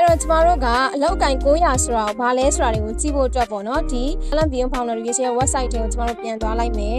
အဲ့တော့ကျမတို့ကအလောက်ကင်900ဆိုတာကိုဘာလဲဆိုတာတွေကိုကြည့်ဖို့အတွက်ပေါ့နော်ဒီ Alan Beyond Foundation ရဲ့ website တွေကိုကျမတို့ပြန်သွားလိုက်မယ်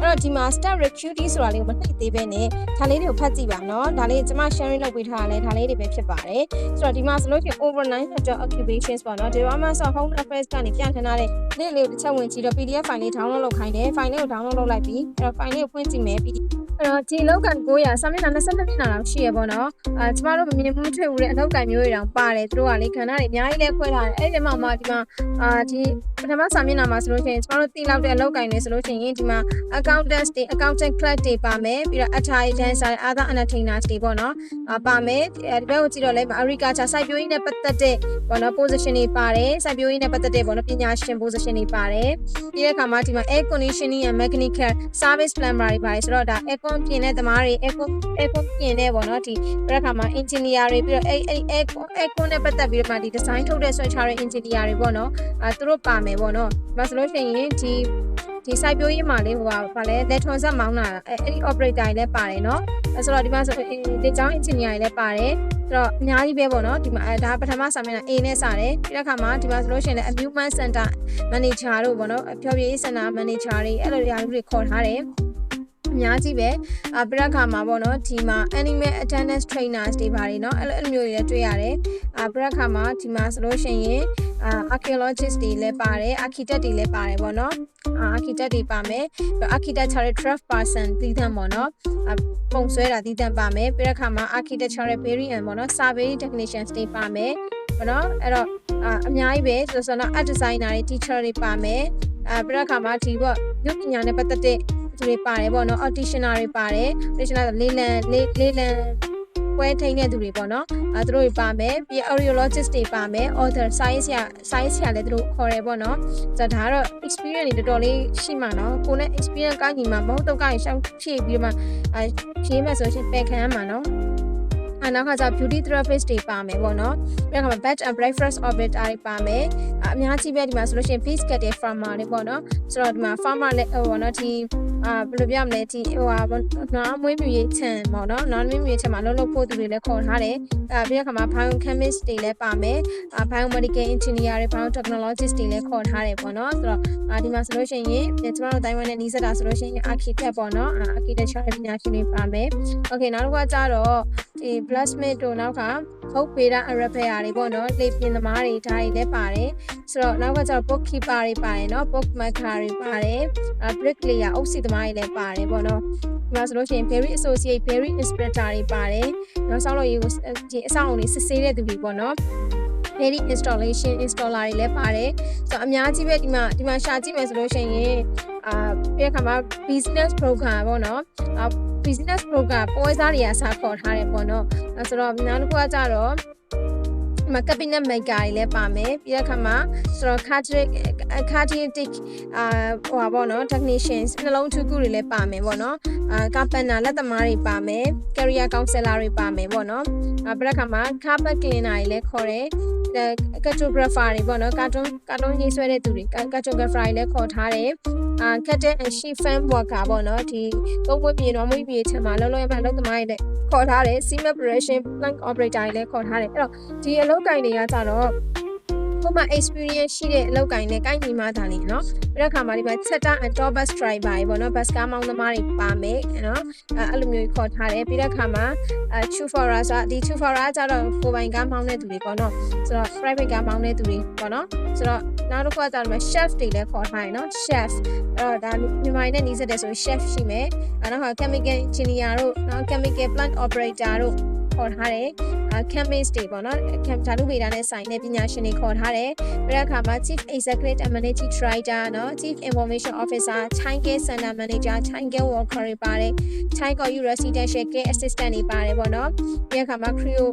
အဲ့တော့ဒီမှာ start recruiting ဆိုတာလေးကိုမနှိပ်သေးပဲနဲ့ဒါလေးတွေကိုဖတ်ကြည့်ပါနော်ဒါလေးကျမ sharing လုပ်ပေးထားတာလဲဒါလေးတွေပဲဖြစ်ပါတယ်ဆိုတော့ဒီမှာဆိုလို့ရှိရင် overnight job occupations ပေါ့နော်ဒီမှာဆို home affairs ကနေပြန်ထန်ထားတဲ့နေ့လေးကိုတစ်ချက်ဝင်ကြည့်တော့ PDF file လေး download လုပ်ခိုင်းတယ် file လေးကို download လုပ်လိုက်ပြီးအဲ့တော့ file လေးကိုဖွင့်ကြည့်မယ် PDF အဲ့တော့ဒီလောက်ကန်900စာမျက်နှာ22မျက်နှာလောက်ရှိရပေါ့နော်အာကျမတို့မမြင်မှုမတွေ့ဘူးတဲ့အလောက်ကန်မျိုးတွေတောင်ပါတယ်သူတို့ကလေခန္ဓာတွေအများကြီးလဲခွဲထားတယ်အဲ့ဒီမှာမှဒီမှာအာဒီပထမစာမျက်နှာမှာဆိုလို့ရှိရင်ကျမတို့သိလောက်တဲ့အလောက်ကန်တွေဆိုလို့ရှိရင်ဒီမှာ accountants တွေ accountant clerk တွေပါမယ်ပြီးတော့ attendant စာ other entertainers တွေပေါ့နော်အာပါမယ်ဒီဘက်ကိုကြည့်တော့လဲ agriculture စိုက်ပျိုးရေးနဲ့ပတ်သက်တဲ့ပေါ့နော် position တွေပါတယ်စိုက်ပျိုးရေးနဲ့ပတ်သက်တဲ့ပေါ့နော်ပညာရှင် position တွေပါတယ်ပြီးတဲ့အခါမှာဒီမှာ air conditioning and mechanical service plumber တွေပါတယ်ဆိုတော့ဒါ aircon ပြင်တဲ့သမားတွေ aircon aircon ပြင်တဲ့ပေါ့နော်ဒီပြီးတဲ့အခါမှာ engineer တွေပြီးတော့အဲ့အဲ့ aircon aircon နဲ့ပတ်သက်ပြီးတော့မှဒီ design ထုတ်တဲ့ software တွေ engineer တွေပေါ့နော်အဲသူတို့ပါမယ်ပေါ့နော်ဒါဆိုလို့ရှိရင်ဒီဒီစိုက်ပျိုးရေးမှာလေးဟိုကဘာလဲလက်ထွန်ဆက်မောင်းတာအဲအဲ့ဒီ operator တွေလည်းပါတယ်နော်အဲဆိုတော့ဒီမှာဆိုဒီကျောင်း engineer တွေလည်းပါတယ်ဆိုတော့အများကြီးပဲပေါ့နော်ဒီမှာအဲဒါပထမစာမျက်နှာ A နဲ့စတယ်ပြီးတဲ့အခါမှာဒီမှာဆိုလို့ရှိရင်လည်း amusement center manager တို့ပေါ့နော်ဖျော်ဖြေရေး center manager တွေအဲ့လိုတွေအားတွေခေါ်ထားတယ် အများကြီးပဲအပြက်ခါမှာပေါ့နော်ဒီမှာ animal attendance trainers တွေပါတယ်เนาะအဲ့လိုအဲ့လိုမျိုးတွေလည်းတွေ့ရတယ်အပြက်ခါမှာဒီမှာဆိုလို့ရှိရင်အာ archaeologist တွေလည်းပါတယ် architect တွေလည်းပါတယ်ပေါ့နော်အာ architect တွေပါမယ်ပြီး architectural craft person တည်တံ့ပေါ့နော်အပုံဆွဲတာတည်တံ့ပါမယ်ပြီးတဲ့ခါမှာ architectural variant ပေါ့နော် survey technicians တွေပါမယ်ပေါ့နော်အဲ့တော့အာအများကြီးပဲဆိုတော့ art designer တွေ teacher တွေပါမယ်အာပြီးတဲ့ခါမှာဒီပေါ့ရုပ်ပညာနဲ့ပတ်သက်တဲ့သူ တွေပါတယ်ပေါ့နော် auditioner တွေပါတယ် auditioner လေးလံလေးလေးလံပွဲထိန်းတဲ့သူတွေပေါ့နော်အဲသူတို့တွေပါမယ်ပြီး audiologist တွေပါမယ် author science ရ science ရလည်းသူတို့ခေါ်တယ်ပေါ့နော်ဆိုတော့ဒါကတော့ experience တွေတော်တော်လေးရှိမှနော်ကိုနဲ့ experience ကညီမှာမဟုတ်တော့ကရင်ရှောက်ဖြည့်ပြီးတော့မှအဲဖြည့်မှဆိုရှင်ပယ်ခံရမှာနော် အနောက်ကကျ beauty therapist တွေပါမယ်ပေါ့နော်ပြီးတော့ bed and breakfast operator တွေပါမယ်အများကြီးပဲဒီမှာဆိုလို့ရှိရင် fish cat တွေ farmer တွေပေါ့နော်ဆိုတော့ဒီမှာ farmer လည်းဟိုပေါ့နော်ဒီအာဘယ်လိုပြောမလဲဒီဟိုဟာနော်မွေးမြူရေးချန်ပေါ့နော်နော်မွေးမြူရေးချန်မှာလုံးလုံးဖို့သူတွေလည်းခေါ်ထားတယ်အဲပြီးတော့ခါမှာ biochemist တွေလည်းပါမယ်အာ biomedical engineer တွေ biotechnologist တွေလည်းခေါ်ထားတယ်ပေါ့နော်ဆိုတော့အာဒီမှာဆိုလို့ရှိရင်ကျမတို့တိုင်း湾နဲ့နီးစပ်တာဆိုလို့ရှိရင် architect ပေါ့နော် architecture ပညာရှင်တွေပါမယ် okay နောက်တစ်ခါကျတော့ဒီ blacksmith တို့နောက်ကဟုတ်ပေတာ repair တွေပေါ့နော်လေပြင်သမားတွေဒါတွေလည်းပါတယ်ဆိုတော့နောက်ကကျတော့ bookkeeper တွေပါတယ်နော် bookmaker တွေပါတယ်အာ bricklayer အုပ်စီသမားတွေလည်းပါတယ်ပေါ့နော်ဒီမှာဆိုလို့ရှိရင် berry associate berry inspector တွေပါတယ်နောက်ဆောက်လို့ရေးကိုဒီအဆောက်အုံတွေစစ်ဆေးတဲ့သူတွေပေါ့နော် very installation installer တွေလည်းပါတယ်ဆိုတော့အများကြီးပဲဒီမှာဒီမှာရှာကြည့်မယ်ဆိုလို့ရှိရင် အာပြည့်ခါမှာ business program ပေါ့နော်အာ business program ပွဲစားတွေကစခေါ်ထားတယ်ပေါ့နော်အဲဆိုတော့နောက်တစ်ခုကကြတော့မကပီနက်မိတ်ကာတွေလည်းပါမယ်ပြီးတဲ့အခါမှာဆိုတော့ cardiac cardiac အာဟိုပါပေါ့နော် technicians နှလုံးထုကူတွေလည်းပါမယ်ပေါ့နော်အာ carpenter လက်သမားတွေပါမယ် career counselor တွေပါမယ်ပေါ့နော်အာပြီးတဲ့အခါမှာ carpet cleaner တွေလည်းခေါ်တယ် cartographer တွေပေါ့နော်ကာတွန်းကာတွန်းရေးဆွဲတဲ့သူတွေ cartographer တွေလည်းခေါ်ထားတယ် အာ cat and sheep farm worker ပေါ့နော်ဒီသုံးဝက်ပြေတော့မွေးပြေချင်မှာလောလောရမှလောက်သမားတွေလည်းခေါ်ထားတယ် cement operation plant operator တွေလည်းခေါ်ထားတယ်အဲ့တော့ဒီအလုပ်ကိုင်တွေကကြတော့ ကိုမ experience ရှိတဲ့အလုပ်ကိုင်နဲ့ကိုင်ညီမတာလေနော်ပြီးတဲ့အခါမှာဒီမှာ setter and top bus driver တွေပေါ့နော် bus ကားမောင်းသမားတွေပါမယ်နော်အဲအဲ့လိုမျိုးခေါ်ထားတယ်ပြီးတဲ့အခါမှာအဲ chauffeur ဆိုဒီ chauffeur ကြတော့ကိုပိုင်ကားမောင်းတဲ့သူတွေပေါ့နော်ဆိုတော့ private ကားမောင်းတဲ့သူတွေပေါ့နော်ဆိုတော့နောက်တစ်ခုကကြတော့ chef တွေလည်းခေါ်ထားတယ်နော် chef အဲ့တော့ဒါမြန်မာနဲ့နီးစပ်တယ်ဆို chef ရှိမယ်အဲနောက်က chemical engineer တို့နော် chemical plant operator တို့ ခေါ်ထားတယ်။ chemist တွေပေါ့နော်။ chem ဓာတုဗေဒနဲ့ဆိုင်တဲ့ပညာရှင်တွေခေါ်ထားတယ်။ပြီးတဲ့အခါမှာ chief executive and managing director နော် chief information officer China Care Center manager China Care worker တွေပါတယ်။ China Care residential care assistant တွေပါတယ်ပေါ့နော်။ပြီးတဲ့အခါမှာ creo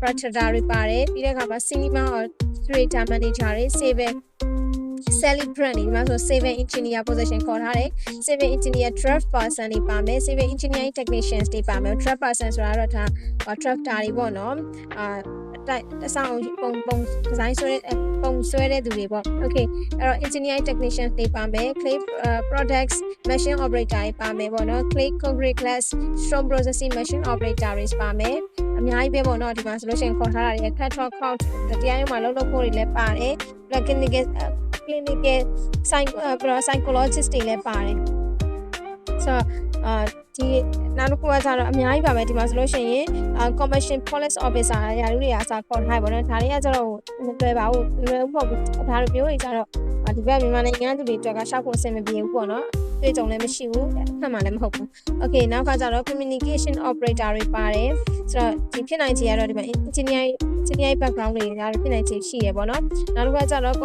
practitioner တွေပါတယ်။ပြီးတဲ့အခါမှာ cinema operator manager တွေ civil celebrant ဒီမှာဆို civil engineer position ခေါ်ထားတယ် civil engineer draft person တွေပါမယ် civil engineering technicians တွေပါမယ် draft person ဆိုတာတော့ဒါ drafter တွေပေါ့နော်အာတိုက်တဆောင်ပုံပုံ design ဆွဲတဲ့ပုံဆွဲတဲ့သူတွေပေါ့ okay အဲ့တော့ engineering technicians တွေပါမယ် clay products machine operator တွေပါမယ်ပေါ့နော် clay concrete glass stone processing machine operator တွေပါမယ်အများကြီးပဲပေါ့နော်ဒီမှာဆိုလို့ရှိရင်ခေါ်ထားတာတွေ cut count တရားရုံးမှာလုပ်လုပ်ဖို့တွေလည်းပါတယ်ပြီးတော့ clinical clinical psychologist တွေလည်းပါတယ်ဆိုတော့အာဒီနောက်တစ်ခုကကျတော့အများကြီးပါပဲဒီမှာဆိုလို့ရှိရင် commission police officer ရာထူးတွေအစားခေါ်ထားပါတော့ဒါတွေကကျတော့မလွယ်ပါဘူးလွယ်ဖို့ဒါလိုမျိုးတွေကျတော့ဒီဘက်မြန်မာနိုင်ငံသူတွေအတွက်ကရှောက်ဖို့အဆင်မပြေဘူးပေါ့နော် တွေ့ကြုံလည်းမရှိဘူးအမှန်မှလည်းမဟုတ်ဘူး okay နောက်ကကျတော့ communication operator တွေပါတယ်ဆိုတော့ဒီဖြစ်နိုင်ခြေကတော့ဒီမှာ engineer engineer background တွေဒါဖြစ်နိုင်ခြေရှိရပေါ့နော်နောက်တစ်ခါကျတော့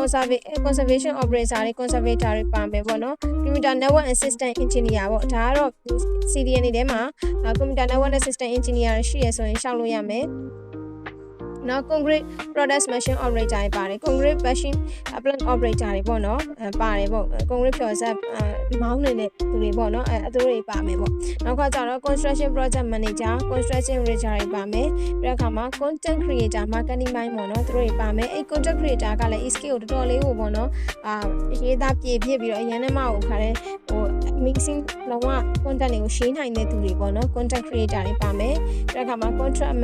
conservation operator တွေ conservator တွေပါမယ်ပေါ့နော် computer network assistant engineer ပေါ့ဒါကတော့ CDN တွေထဲမှာ computer network assistant engineer ရှိရဆိုရင်ရှောက်လို့ရမယ် နော် concrete product machine operator တွေပါတယ် concrete machine plant operator တွေပေါ့နော်အဲပါတယ်ပေါ့ concrete process မောင်းနေတဲ့သူတွေပေါ့နော်အဲသူတို့တွေပါမယ်ပေါ့နောက်ကကျတော့ construction project manager construction manager တွေပါမယ်ပြီးတော့အခါမှာ content creator marketing mind ပေါ့နော်သူတို့တွေပါမယ်အဲ content creator ကလည်း skill ကိုတော်တော်လေးကိုပေါ့နော်အာရေးသားပြည့်ပြည့်ပြီးတော့အရင်နဲ့မှကိုခါတဲ့ဟို mixing လုံးဝ content တွေကိုရှင်းနိုင်တဲ့သူတွေပေါ့နော် content creator တွေပါမယ်ပြီးတော့အခါမှာ contract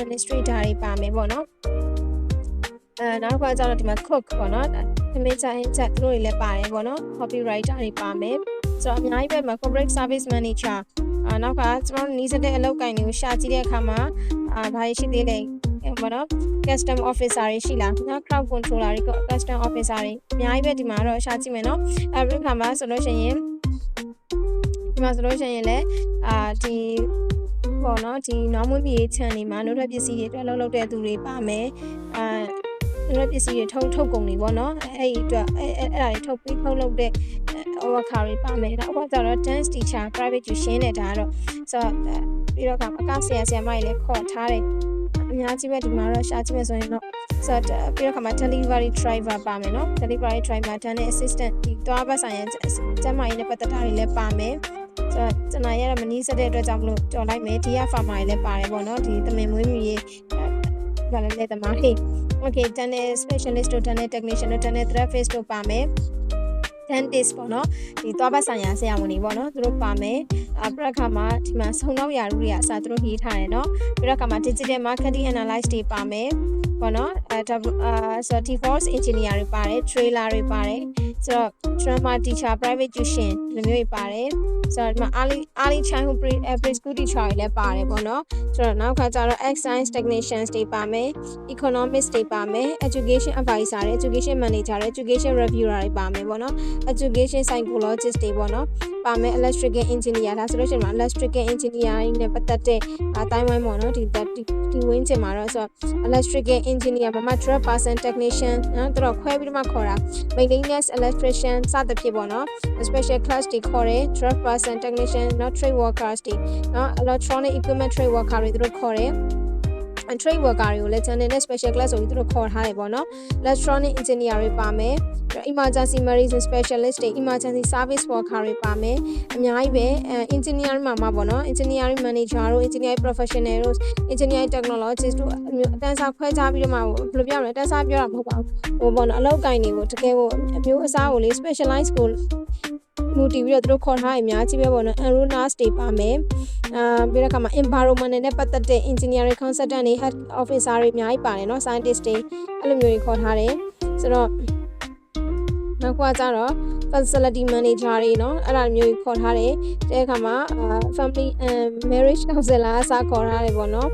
administrator တွေပါမယ်ပေါ့နော်အဲနောက်တစ်ခါကျတော့ဒီမှာ cook ပေါ့နော်ခမင်းချိုင်းချက်သူတို့တွေလည်းပါတယ်ပေါ့နော် copywriter တွေပါမယ်ဆိုတော့အများကြီးပဲမှာ corporate service manager အာနောက်ကကျွန်တော်နီးစပ်တဲ့အလုပ်ကိုင်တွေကိုရှာကြည့်တဲ့အခါမှာအာဘာရှိသေးလဲပေါ့နော် custom officer တွေရှိလားနော် crowd controller တွေ custom officer တွေအများကြီးပဲဒီမှာတော့ရှာကြည့်မယ်နော်အဲဒီခါမှာဆိုလို့ရှိရင်ဒီမှာဆိုလို့ရှိရင်လည်းအာဒီ ပေါ့နော်ဒီနောင်မွေးမြေချန်နေမှာနှုတ်ထွက်ပစ္စည်းတွေအတွက်လှုပ်လှုပ်တဲ့သူတွေပါမယ်အာနှုတ်ထွက်ပစ္စည်းတွေထုတ်ထုတ်ကုန်တွေပေါ့နော်အဲ့ဒီအတွက်အဲ့အဲ့ဒါတွေထုတ်ပြီးထုတ်လုပ်တဲ့ overcar တွေပါမယ်ဒါဥပမာကျတော့ dance teacher private tuition နဲ့ဒါကတော့ဆိုတော့ပြီးတော့ကအကဆရာဆရာမတွေလည်းခေါ်ထားတယ်အများကြီးပဲဒီမှာတော့ရှာကြည့်မယ်ဆိုရင်တော့ဆိုတော့ပြီးတော့ခါမှာ delivery driver ပါမယ်နော် delivery driver တန်းတဲ့ assistant ဒီသွားပတ်ဆိုင်ရာကျမ်းမာရေးနဲ့ပတ်သက်တာတွေလည်းပါမယ် ဆိုတော့ကျွန်တော်ရရမနီးစတဲ့အတွက်ကြောင့်မလို့တော်လိုက်မယ်ဒီက farmer တွေလည်းပါတယ်ပေါ့နော်ဒီသမင်မွေးမြူရေးဘာလဲလဲသမားတွေ okay တန်းတဲ့ specialist တို့တန်းတဲ့ technician တို့တန်းတဲ့ therapist တို့ပါမယ် dentist ပေါ့နော်ဒီသွားပတ်ဆိုင်ရာဆရာဝန်တွေပေါ့နော်သူတို့ပါမယ်အပြက်ခါမှာဒီမှာစုံနောက်ရာလူတွေကအစားသူတို့ရေးထားတယ်နော်ပြီးတော့ခါမှာ digital marketing analyst တွေပါမယ်ပေါ့နော်အဲဆိုတော့ T-Force engineer တွေပါတယ် trailer တွေပါတယ်ဆိုတော့ drama teacher private tuition ဒီလိုမျိုးတွေပါတယ် ဆိုတော့ဒီမှာ early early childhood pre preschool teacher တွေလည်းပါတယ်ပေါ့နော်ဆိုတော့နောက်ခါကျတော့ exercise technicians တွေပါမယ် economics တွေပါမယ် education advisor တွေ education manager တွေ education reviewer တွေပါမယ်ပေါ့နော် education psychologist တွေပေါ့နော်ပါမယ် electrical engineer ဒါဆိုလို့ရှိရင် electrical engineering နဲ့ပတ်သက်တဲ့အတိုင်းဝိုင်းပေါ့နော်ဒီဒီဝင်းချင်မှာတော့ဆိုတော့ electrical engineer မမ truck person technician နော်သူတို့ခွဲပြီးတော့မှခေါ်တာ maintenance electrician စသဖြင့်ပေါ့နော် special class တွေခေါ်တယ် truck person technician နော် trade workers တွေနော် electronic equipment trade worker တွေသူတို့ခေါ်တယ် trade worker တွေကိုလည်း channel နဲ့ special class ဆိုပြီးသူတို့ခေါ်ထားတယ်ပေါ့နော် electronic engineer တွေပါမယ် emergency medicine specialist တွေ emergency service worker တွေပါမယ်အများကြီးပဲ engineering မှာမှာပေါ့နော် engineering manager တို့ engineering professional တို့ engineering technologist တို့အမျိုးအတန်းစားခွဲခြားပြီးတော့မှဘယ်လိုပြောရမလဲအတန်းစားပြောတာမဟုတ်ပါဘူးဟိုပေါ့နော်အလောက်ကိုင်းတွေကိုတကယ်ကိုအမျိုးအစားကိုလေ specialize ကိုမူတည်ပြီးတော့သူတို့ခေါ်ထားရင်အများကြီးပဲပေါ့နော် aeronauts တွေပါမယ်အာပြီးတော့ခါမှာ environment နဲ့ပတ်သက်တဲ့ engineering consultant တွေ head officer တွေအများကြီးပါတယ်နော် scientist တွေအဲ့လိုမျိုးတွေခေါ်ထားတယ်ဆိုတော့နောက်ကကြတော့ facility manager တွေเนาะအဲ့ဒါမျိုးကြီးခေါ်ထားတယ်တဲ့အခါမှာ family and marriage counselor အစားခေါ်ထားတယ်ပေါ့နော်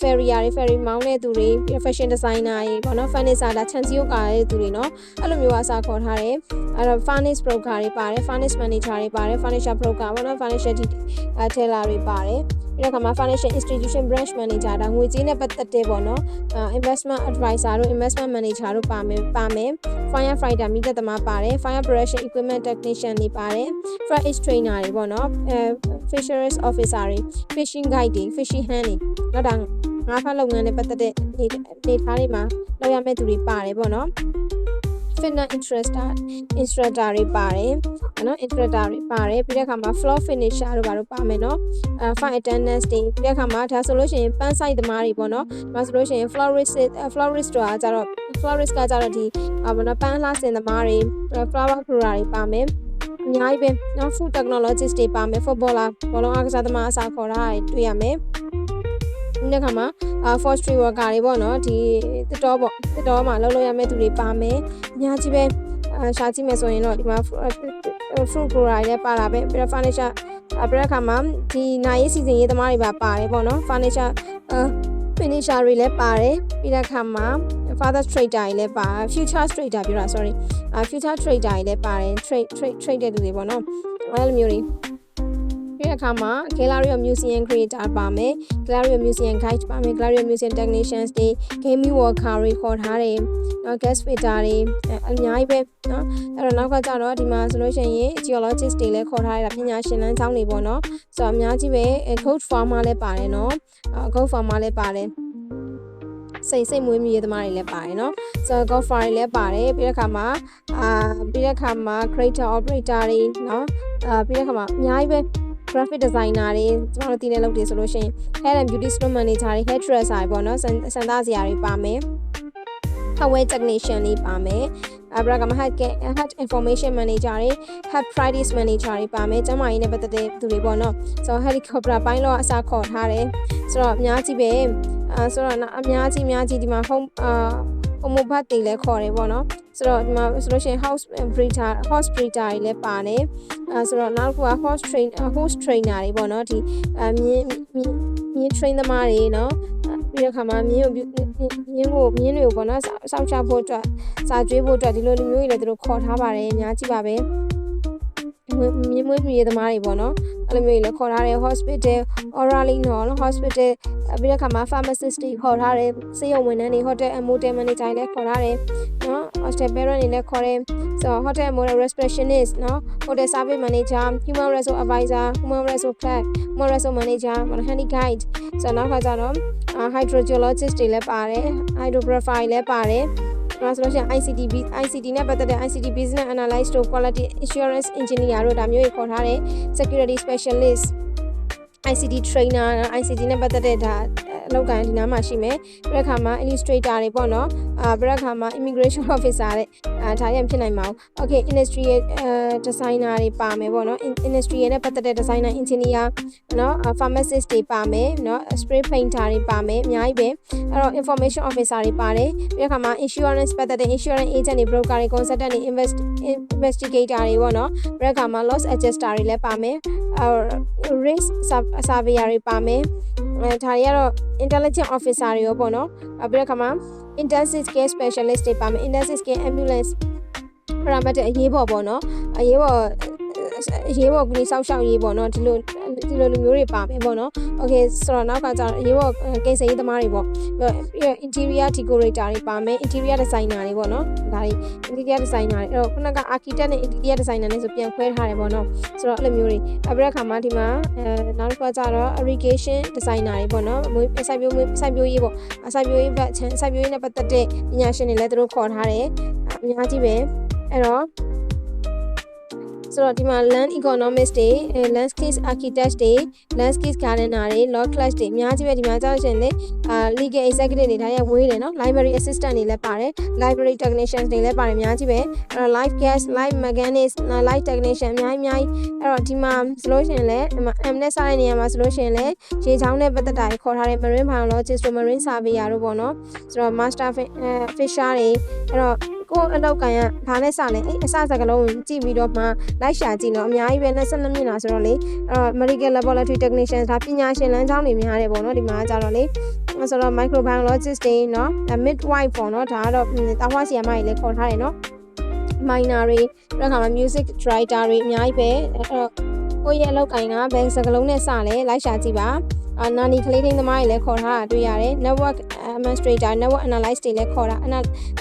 ferry တွေ ferry မောင်းတဲ့သူတွေ fashion designer တွေပေါ့နော် furniture ဒါ chancy ကားတဲ့သူတွေเนาะအဲ့လိုမျိုးအစားခေါ်ထားတယ်အဲ့တော့ furnish broker တွေပါတယ် furnish manager တွေပါတယ် furniture broker ပေါ့နော် furniture teller တွေပါတယ် ပြီးတော့ခါမှာ financial institution branch manager ဒါငွေကြေးနဲ့ပတ်သက်တဲ့ပေါ့နော် investment advisor တို့ investment manager တို့ပါမယ်ပါမယ် fire fighter မိသက်သမားပါတယ် fire production equipment technician တွေပါတယ် fire aid trainer တွေပေါ့နော်အဲ fisheries officer တွေ fishing guide တွေ fishing hand တွေနောက်တာငါးဖက်လုပ်ငန်းနဲ့ပတ်သက်တဲ့နေထားတွေမှာလောက်ရမယ့်သူတွေပါတယ်ပေါ့နော် fitness instructor instructor တွေပါတယ်နော် instructor တွေပါတယ်ပြီးတဲ့အခါမှာ floor finisher တို့ဘာလို့ပါမယ်နော်အဲ fine attendance တွေပြီးတဲ့အခါမှာဒါဆိုလို့ရှိရင်ပန်းဆိုင်သမားတွေပေါ့နော်ဒါဆိုလို့ရှိရင် florist florist တို့ကကြတော့ florist ကကြတော့ဒီဘာနော်ပန်းလှဆင်သမားတွေ flower grower တွေပါမယ်အများကြီးပဲနော် food technologist တွေပါမယ် footballer ဘောလုံးအားကစားသမားအစားခေါ်တာတွေတွေ့ရမယ် ပြီးတဲ့ခါမှာအာ forestry worker တွေပေါ့နော်ဒီတတော်ပေါ့တတော်မှာလောက်လောက်ရမယ့်သူတွေပါမယ်အများကြီးပဲအာရှာကြည့်မယ်ဆိုရင်တော့ဒီမှာ fruit grower တွေလည်းပါတာပဲပြီးတော့ furniture အပြည့်ခါမှာဒီနိုင်ရေးစီစဉ်ရေးသမားတွေပါပါတယ်ပေါ့နော် furniture အာ finisher တွေလည်းပါတယ်ပြီးတဲ့ခါမှာ father trader တွေလည်းပါ future trader ပြောတာ sorry အာ future trader တွေလည်းပါတယ် trade trade trade တဲ့သူတွေပေါ့နော်အဲ့လိုမျိုးတွေ ပြီးတဲ့အခါမှာ gallery of museum creator ပါမယ် gallery of museum guide ပါမယ် gallery of museum technicians တွေ gaming worker တွေခေါ်ထားတယ်နော် guest fitter တွေအများကြီးပဲနော်အဲ့တော့နောက်ကကြတော့ဒီမှာဆိုလို့ရှိရင် geologist တွေလည်းခေါ်ထားရတာပညာရှင်လမ်းကြောင်းတွေပေါ့နော်ဆိုတော့အများကြီးပဲ goat farmer လည်းပါတယ်နော် goat farmer လည်းပါတယ်စိတ်စိတ်မွေးမြူရေးသမားတွေလည်းပါတယ်เนาะဆိုတော့ golf fire တွေလည်းပါတယ်ပြီးတဲ့အခါမှာအာပြီးတဲ့အခါမှာ creator operator တွေเนาะအာပြီးတဲ့အခါမှာအများကြီးပဲ graphic designer တွေကျွန်တော်တို့တည်နေလုပ်တယ်ဆိုလို့ရှိရင် hair and beauty salon manager တွေ hair dresser တွေပေါ့နော်စံစံသားစရာတွေပါမယ် hardware technician တွေပါမယ် အဘရာကမဟတ်က head information manager တွေ head practice manager တွေပါမယ်ကျမကြီးနဲ့ပတ်သက်တဲ့သူတွေပေါ့နော်ဆိုတော့ helicopter ဘိုင်းတော့အစားခေါ်ထားတယ်ဆိုတော့အများကြီးပဲအဲဆိုတော့အများကြီးအများကြီးဒီမှာ home အာ home bot တွေလည်းခေါ်တယ်ပေါ့နော်ဆိုတော့ဒီမှာဆိုလို့ရှိရင် house breeder horse breeder တွေလည်းပါတယ်အဲဆိုတော့နောက်တစ်ခုက horse train horse trainer တွေပေါ့နော်ဒီအမြင်းမြင်း train သမားတွေနော် ပြီးတဲ့ခါမှာမြင်းကိုမြင်းကိုမြင်းတွေကိုပေါ့နော်စောင့်ရှောက်ဖို့အတွက်စာကျွေးဖို့အတွက်ဒီလိုလူမျိုးတွေလည်းသူတို့ခေါ်ထားပါတယ်အများကြီးပါပဲ မြင်းမွေးမြည်သမားတွေပေါ့နော်အဲ့လိုမျိုးတွေလည်းခေါ်ထားတယ် hospital orally နော် hospital ပြီးတဲ့ခါမှာ pharmacist တွေခေါ်ထားတယ်ဆေးရုံဝန်ထမ်းတွေ hotel and motel manager တွေလည်းခေါ်ထားတယ်နော် hostel parent တွေလည်းခေါ်တယ်ဆိုတော့ hotel and motel receptionist နော် hotel service manager human resource advisor human resource clerk human resource manager handy guide ဆိုတော့နောက်ခါကျတော့ hydrogeologist တွေလည်းပါတယ် hydrographer တွေလည်းပါတယ် ဒါဆိုလို့ရှိရင် ICT ICT နဲ့ပတ်သက်တဲ့ ICT business analyst တို့ quality assurance engineer တို့ဒါမျိုးတွေခေါ်ထားတဲ့ security specialist ICT trainer ICT နဲ့ပတ်သက်တဲ့ဒါ အလောက်ကန်ဒီနားမှာရှိမယ်ပြီးတဲ့ခါမှာ illustrator တွေပေါ့နော်အာပြီးတဲ့ခါမှာ immigration officer တဲ့အာဒါရဖြစ်နိုင်မှာ okay industry ရဲ့ designer တွေပါမယ်ပေါ့နော် industry ရဲ့ပတ်သက်တဲ့ designer engineer နော် pharmacist တွေပါမယ်နော် spray painter တွေပါမယ်အများကြီးပဲအဲ့တော့ information officer တွေပါတယ်ပြီးတဲ့ခါမှာ insurance ပတ်သက်တဲ့ insurance agent တွေ broker တွေ consultant တွေ invest investigator တွေပေါ့နော်ပြီးတဲ့ခါမှာ loss adjuster တွေလည်းပါမယ်အာ risk surveyor တွေပါမယ်အဲဒါတွေကတော့ intelligent officer တွေရောပေါ့နော်ပြီးတဲ့ခါမှာ intensive care specialist တွေပါမယ် intensive care ambulance paramedic အရေးပေါ်ပေါ့နော်အရေးပေါ်အရေးပေါ်ကူစောက်ရှောက်ရေးပေါ့နော်ဒီလို ဒီလိုလူမျိုးတွေပါမယ်ပေါ့နော်။ Okay ဆိုတော့နောက်ကကျတော့အရေးပေါ်ကိစ္စရေးသမားတွေပေါ့။ပြီးတော့ interior decorator တွေပါမယ်။ interior designer တွေပေါ့နော်။ဒါတွေ interior designer တွေအဲ့တော့ခုနက architect နဲ့ interior designer နဲ့ဆိုပြန်ခွဲထားတယ်ပေါ့နော်။ဆိုတော့အဲ့လိုမျိုးတွေအဲ့ဒီအခါမှာဒီမှာအဲနောက်တစ်ခါကျတော့ irrigation designer တွေပေါ့နော်။မွေးစိုက်ပျိုးမွေးစိုက်ပျိုးရေးပေါ့။စိုက်ပျိုးရေးဘက်စိုက်ပျိုးရေးနဲ့ပတ်သက်တဲ့ပညာရှင်တွေလည်းသူတို့ခေါ်ထားတယ်။အများကြီးပဲ။အဲ့တော့ ဆိုတော့ဒီမှာ land economist တွေ landscape architect တွေ landscape gardener တွေ law class တွေအများကြီးပဲဒီမှာကြောက်ရှင်လေအာ legal executive တွေဒါရဝေးတယ်နော် library assistant တွေလည်းပါတယ် library technicians တွေလည်းပါတယ်အများကြီးပဲအဲ့တော့ live guest live mechanics live technician အများကြီးအများကြီးအဲ့တော့ဒီမှာဆိုလို့ရှိရင်လည်း M နဲ့စတဲ့နေရာမှာဆိုလို့ရှိရင်လည်းရေချောင်းနဲ့ပတ်သက်တာတွေခေါ်ထားတဲ့ marine biologist တို့ marine surveyor တို့ပေါ့နော်ဆိုတော့ master fisher တွေအဲ့တော့ ကိုယ်အလောက်ကန်ရဘာနဲ့စလဲအဲ့အစစကလုံးကိုကြည့်ပြီးတော့မှလိုက်ရှာကြည့်နော်အများကြီးပဲနဲ့ဆက်လက်မြင်လာဆိုတော့လေအဲ့ medical laboratory technician ဒါပညာရှင်လမ်းကြောင်းတွေများတယ်ပေါ့နော်ဒီမှာကြတော့လေဆိုတော့ microbiologist တွေနော် midwife ပေါ့နော်ဒါကတော့တာဝါဆီယမ်မကြီးလည်းခေါ်ထားတယ်နော် minor တွေပြီးတော့ခါမှာ music writer တွေအများကြီးပဲအဲ့တော့ကိုယ့်ရဲ့အလောက်ကန်ကဘယ်စကလုံးနဲ့စလဲလိုက်ရှာကြည့်ပါ အာနာနီကလေးတင်းသမားတွေလည်းခေါ်ထားတာတွေ့ရတယ် network administrator network analyst တွေလည်းခေါ်တာ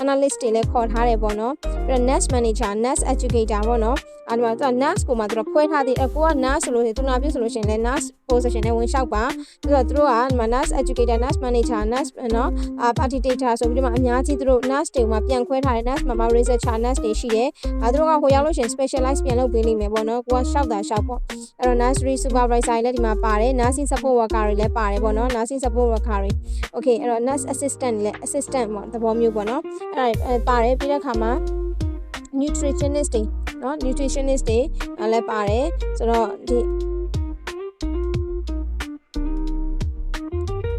analyst တွေလည်းခေါ်ထားတယ်ပေါ့နော်ပြီးတော့ nurse manager nurse educator ပေါ့နော်အဲ့ဒီမှာသူက nurse ကိုမှသူတို့ခွဲထားသေးအကိုက nurse ဆိုလို့ရှိရင်သူနာပြုဆိုလို့ရှိရင်လည်း nurse position နဲ့ဝင်လျှောက်ပါပြီးတော့သူတို့ကဒီမှာ nurse educator nurse manager nurse နော်အာ party data ဆိုပြီးတော့အများကြီးသူတို့ nurse တွေမှာပြန်ခွဲထားတယ် nurse မှာ researcher nurse တွေရှိတယ်အဲသူတို့ကဟိုရောက်လို့ရှိရင် specialize ပြန်လုပ်ပေးလိမ့်မယ်ပေါ့နော်ကိုကလျှောက်တာလျှောက်ပေါ့အဲ့တော့ nursery supervisor လည်းဒီမှာပါတယ် nursing support worker တွေလည်းပါတယ်ပေါ့နော် nursing support worker တွေ okay အဲ့တော့ nurse assistant လည်း assistant ပေါ့သဘောမျိုးပေါ့နော်အဲ့ဒါပါတယ်ပြီးတဲ့ခါမှာ nutritionist တွေเนาะ nutritionist တွေလည်းပါတယ်ဆိုတော့ဒီ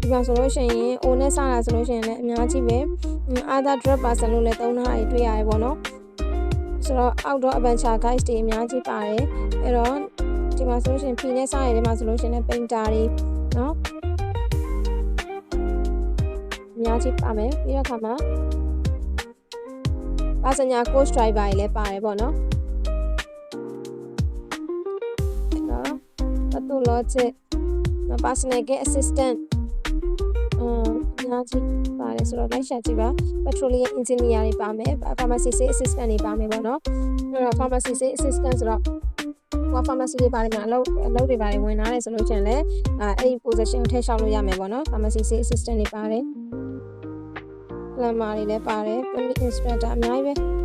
ဒီမှာဆိုလို့ရှိရင် O နဲ့စတာဆိုလို့ရှိရင်လည်းအများကြီးပဲအင်း other drug person လို့လည်းသုံးထားတာတွေ့ရတယ်ပေါ့နော်ဆိုတော့ outdoor adventure guides တွေအများကြီးပါတယ်အဲ့တော့ဒီမှာဆိုလို့ရှိရင် P နဲ့စရတဲ့မှာဆိုလို့ရှိရင်လည်း painter တွေ များကြီးပါမယ်ပြီးတော့ခါမှာ passenger coach driver တွေလည်းပါတယ်ပေါ့နော်အဲ့တော့ဘတ်တူ logic နော် personal care assistant အမ်အများကြီးပါတယ်ဆိုတော့လိုက်ရှာကြည့်ပါ petroleum engineer တွေပါမယ် pharmacy sales assistant တွေပါမယ်ပေါ့နော်အဲ့တော့ pharmacy sales assistant ဆိုတော့ဟို pharmacy တွေပါတယ်မှာအလုပ်အလုပ်တွေပါတယ်ဝင်လာတယ်ဆိုလို့ရှိရင်လည်းအဲအဲ့ဒီ position ကိုထည့်လျှောက်လို့ရမယ်ပေါ့နော် pharmacy sales assistant တွေပါတယ် plumber တွေလည်းပါတယ် plumbing inspector အများကြီးပဲ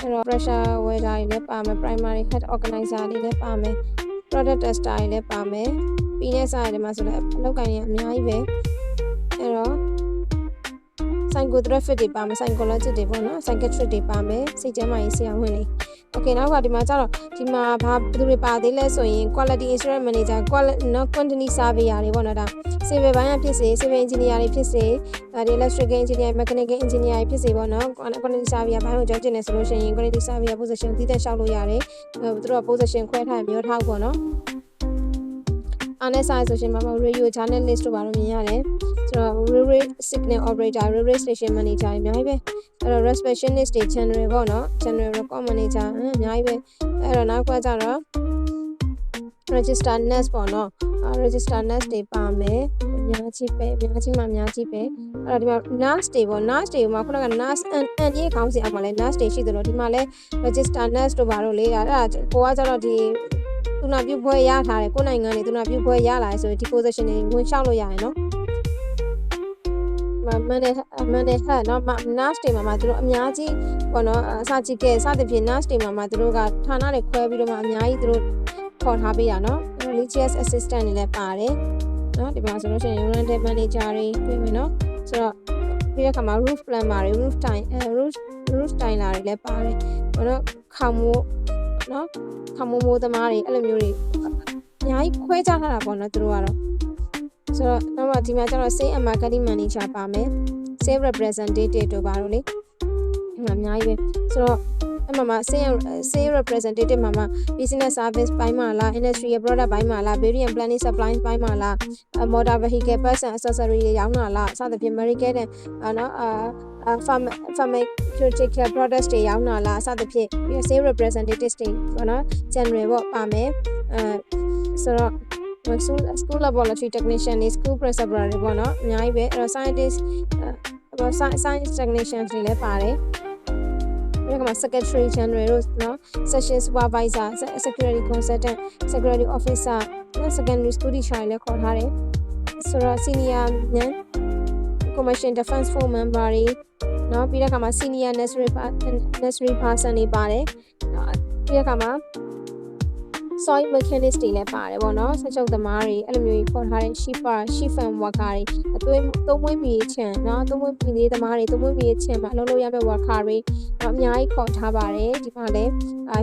အဲ့တော့ pressure welder တွေလည်းပါမယ် primary head organizer တွေလည်းပါမယ် product tester တွေလည်းပါမယ်ပြီးတဲ့စားတွေမှာဆိုလည်းအလုပ်ကိုင်တွေအများကြီးပဲအဲ့တော့ psychotherapist တွေပါမယ် psychologist တွေပေါ့နော် psychiatrist တွေပါမယ်စိတ်ကျန်းမာရေးဆရာဝန်တွေ Okay နောက်ကဒီမှာကျတော့ဒီမှာဘာဘယ်သူတွေပါသေးလဲဆိုရင် quality assurance manager quality နော် quantity surveyor တွေပေါ့နော်ဒါ civil ဘိုင်းကဖြစ်စေ civil engineer တွေဖြစ်စေဒါတွေ electrical engineer mechanical engineer တွေဖြစ်စေပေါ့နော် quantity surveyor ဘိုင်းကိုကြောက်ကျင်နေဆိုလို့ရှိရင် quantity surveyor position တည်တဲ့လျှောက်လို့ရတယ်အဲသူတို့က position ခွဲထားမျိုးထားပေါ့နော် အားနဲ့ဆိုင်ဆိုရှင်မှာ radio journalist တို့ဘာလို့မြင်ရတယ်ဆိုတော့ railway signal operator railway station manager အများကြီးပဲအဲ့တော့ receptionist တွေ channel ပေါ့နော် channel record manager အများကြီးပဲအဲ့တော့နောက်ကကြတော့ register nurse ပေါ့နော် register nurse တွေပါမယ်အများကြီးပဲအများကြီးမှအများကြီးပဲအဲ့တော့ဒီမှာ nurse တွေပေါ့ nurse တွေမှာခုနက nurse and and ရေးခေါင်းစီအောက်မှာလဲ nurse တွေရှိသလိုဒီမှာလဲ register nurse တို့ဘာလို့လဲအဲ့ဒါကိုကကြတော့ဒီ သူနာပြုပွဲရထားတယ်ကိုနိုင်ငံတွေသူနာပြုပွဲရလာဆိုရင်ဒီ position တွေဝင်လျှောက်လို့ရတယ်နော်မမနဲ့မနဲ့ဟာနော်မနတ်စတေမှာမှာသူတို့အများကြီးပေါ့နော်အစကြီးကဲစသဖြင့်နတ်စတေမှာမှာသူတို့ကဌာနတွေခွဲပြီးတော့မှအများကြီးသူတို့ခေါ်ထားပေးတာနော် religious assistant တွေလည်းပါတယ်နော်ဒီမှာဆိုလို့ရှိရင် unit manager တွေတွေ့မယ်နော်ဆိုတော့ဒီအခါမှာ roof plan မှာ roof time roof roof timer တွေလည်းပါတယ်ပေါ့နော်ခေါမိုး နော်ခမိုးမိုးသမားတွေအဲ့လိုမျိုးတွေအများကြီးခွဲခြားထားတာပေါ့နော်သူတို့ကတော့ဆိုတော့တော့ဒီမှာကျတော့ sales and marketing manager ပါမယ် sales representative တို့ပါတော့လေဒီမှာအများကြီးပဲဆိုတော့ အမှမှာ sales sales representative မှာမှာ business service ဘိုင်းမှာလား industry product ဘိုင်းမှာလား variant planning supply ဘိုင်းမှာလား motor vehicle parts and accessory တွေရောင်းတာလားစသဖြင့် medical နဲ့နော်အာ farm pharmaceutical products တွေရောင်းတာလားစသဖြင့်ပြီး sales representatives တွေပေါ့နော် general ပေါ့ပါမယ်အဲဆိုတော့ school school laboratory technician တွေ school principal တွေပေါ့နော်အများကြီးပဲအဲ့တော့ scientist ဟို science technician တွေလည်းပါတယ် ဒီကမှာ secretary general တို့နော် session supervisor security consultant security officer နော် secondary school teacher တွေလည်းခေါ်ထားတယ်ဆိုတော့ senior ညံ commercial defense force member တွေနော်ပြီးတဲ့အခါမှာ senior nursery nursery person တွေပါတယ်ပြီးတဲ့အခါမှာ soil mechanist တွေလည်းပါတယ်ပေါ့နော်ဆက်ချုပ်သမားတွေအဲ့လိုမျိုးကြီးခေါ်ထားတဲ့ shipper ship and worker တွေအသွေးသုံးမွေးမီချင်နော်သုံးမွေးပြည်လေးသမားတွေသုံးမွေးမီချင်မှာအလုပ်လုပ်ရမယ့် worker တွေအများကြီးခေါ်ထားပါတယ်ဒီမှာလည်း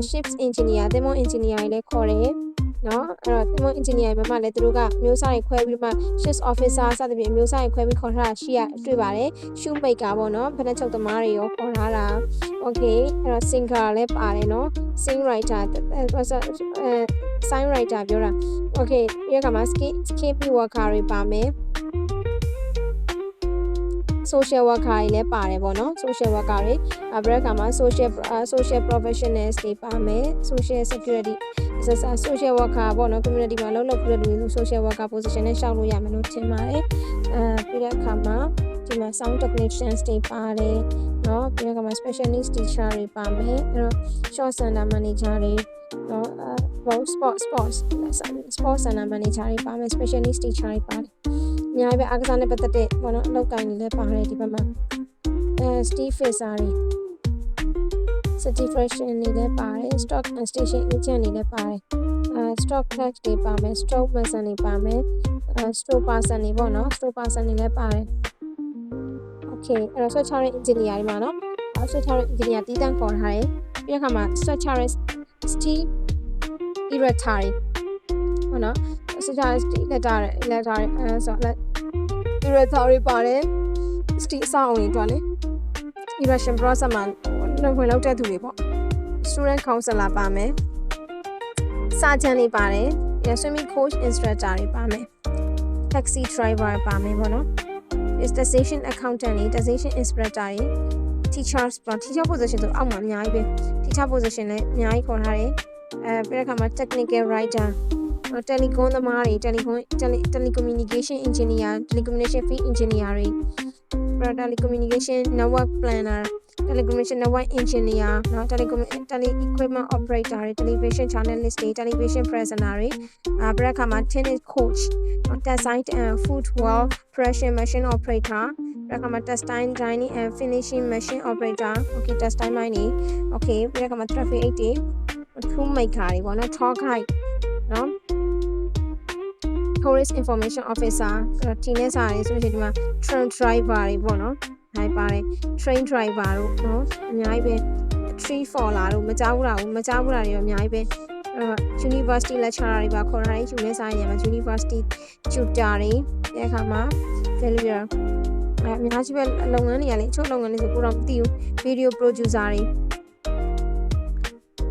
ships engineer သင်္ဘော engineer တွေလည်းခေါ်တယ် နော်အဲ့တော့သင်္ဘော engineer ဘက်မှာလည်းသူတို့ကမျိုးစားတွေခွဲပြီးမှ shift officer စသဖြင့်မျိုးစားတွေခွဲပြီးခေါ်ထားတာရှိရတွေ့ပါတယ် shoe maker ပေါ့နော်ဖက်နှက်ချုပ်သမားတွေရောခေါ်ထားတာ okay အဲ့တော့ singer လည်းပါတယ်နော် sing writer အဲ sign writer ပြောတာ okay ဒီကမှာ skill skill worker တွေပါမယ် social worker တွေလည်းပါတယ်ပေါ့နော် social worker တွေအဘရက်ကမှာ social social professionals တွေပါမယ် social security social worker ပေါ့နော် community မှာလုပ်လုပ်ပြတဲ့လူတွေ social worker position နဲ့ရှောက်လို့ရမယ်လို့ထင်ပါတယ်အဲပြီးတဲ့အခါမှာဒီမှာ sound technicians တွေပါတယ်เนาะပြီးတော့ကမှာ special needs teacher တွေပါမယ်အဲ့တော့ short center manager တွေเนาะအဲ sport sports sports center manager တွေပါမယ် special needs teacher တွေပါတယ် အများကြီးပဲအားကစားနဲ့ပတ်သက်တဲ့ဘောနော်အလုပ်ကိုင်းတွေလည်းပါတယ်ဒီဘက်မှာအဲ Steve Fisher တွေ certification တွေလည်းပါတယ် stock and station agent တွေလည်းပါတယ်အဲ stock clerk တွေပါမယ် stock person တွေပါမယ်အဲ store person တွေပေါ့နော် store person တွေလည်းပါတယ် okay အဲ့တော့ switcher engineer တွေမှာနော် switcher engineer တီးတန်းခေါ်ထားတယ်ပြီးတဲ့အခါမှာ switcher steve irritary ဟုတ်နော် switcher steve irritary irritary အဲဆိုတူ တဲ့သားတွေပါတယ်စတီအဆောင်တွေအတွက်လေ evaluation process မှာလုံဝင်လောက်တဲ့သူတွေပေါ့ student counselor ပါမယ် sergeant တွေပါတယ်ပြီးတော့ swimming coach instructor တွေပါမယ် taxi driver ပါမယ်ပေါ့နော် is station accountant တွေ station inspector တွေ teachers ပေါ့ teacher position ဆိုအောက်မှာအများကြီးပဲ teacher position လည်းအများကြီးခေါ်ထားတယ်အဲပြီးတဲ့အခါမှာ technical writer နော် telecom သမားတွေ telecom tele telecommunication engineer telecommunication field engineer တွေပြီးတော့ telecommunication network planner telecommunication network engineer เนาะ telecom tele equipment operator တွေ television channelist တွေ television presenter တွေအာပြီးတဲ့အခါမှာ tennis coach เนาะ test site and football pressure machine operator ပြီးတဲ့အခါမှာ test time dining and finishing machine operator okay test time မိုင်းနေ okay ပြီးတဲ့အခါမှာ traffic 8တွေ tool maker တွေပေါ့နော် tour guide เนาะ tourist information officer အဲ့တော့ team နဲ့စာရေးဆိုလို့ရှိရင်ဒီမှာ train driver တွေပေါ့နော်ဟိုင်ပါတယ် train driver တို့နော်အများကြီးပဲ tree faller တို့မကြောက်ဘူးလားမကြောက်ဘူးလားတွေရောအများကြီးပဲအဲ့တော့ university lecturer တွေပါခေါ်ထားတယ်ယူနေစာရေးမှာ university tutor တွေဒီအခါမှာ failure အဲ့အများကြီးပဲလုပ်ငန်းတွေကလည်းအချို့လုပ်ငန်းတွေဆိုကိုတော့မသိဘူး video producer တွေ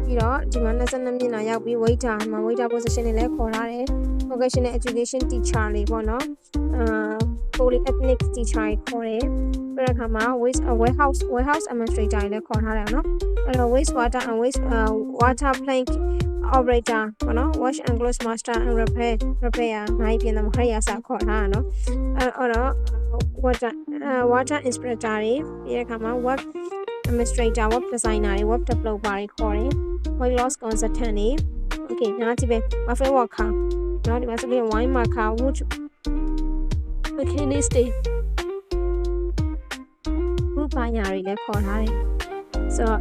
ပြီးတော့ဒီမှာ22မျက်နှာရောက်ပြီး waiter မှာ waiter position တွေလည်းခေါ်ထားတယ် vocational education teacher တွေပေါ့နော်အာ polyethnic teacher တွေခေါ်တယ်ပြီးတဲ့အခါမှာ waste warehouse warehouse administrator တွေလည်းခေါ်ထားတယ်နော်အဲ့တော့ waste water and waste uh, water plant operator ပေါ့နော် wash and close master and repair repair နိုင်ပြင်တယ်မခရရစာခေါ်ထားတာနော်အဲ့အဲ့တော့ water uh, water inspector တွေပြီးတဲ့အခါမှာ web administrator web designer တွေ web developer တွေခေါ်တယ် weight loss consultant တွေ okay ညာကြည့်ပဲ buffet worker နော်ဒီမှာဆိုရင် wine maker wood mechanist တွေဘုပါညာတွေလည်းခေါ်ထားတယ်ဆိုတော့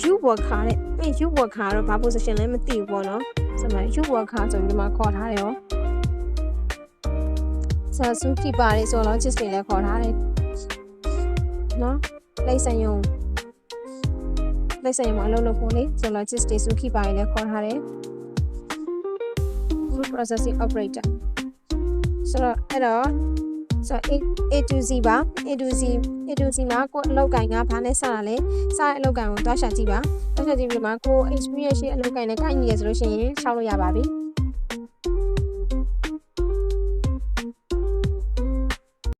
you worker တဲ့အဲ you worker တော့ဘာ position လဲမသိဘူးပေါ့နော်ဆိုတော့ you worker ဆိုပြီးဒီမှာခေါ်ထားတယ်ရောဆိုတော့ zookeeper တွေဆိုတော့ logist တွေလည်းခေါ်ထားတယ်နော်လိမ့်စံယုံ လိမ့်စံယုံမှာအလုပ်လုပ်ဖို့လေဆိုတော့ logist တွေ zookeeper တွေလည်းခေါ်ထားတယ် food processing operator ဆိုတော့အဲ့တော့ဆိုတော့ A A to Z ပါ A to Z A to Z မှာကိုယ်အလောက်ကင်ကဘာနဲ့စတာလဲစတဲ့အလောက်ကန်ကိုတွားရှာကြည့်ပါတွားရှာကြည့်ပြီးမှကို experience ရှိအလောက်ကန်နဲ့ကိုက်ညီရဆိုလို့ရှိရင်ရှောက်လို့ရပါပြီ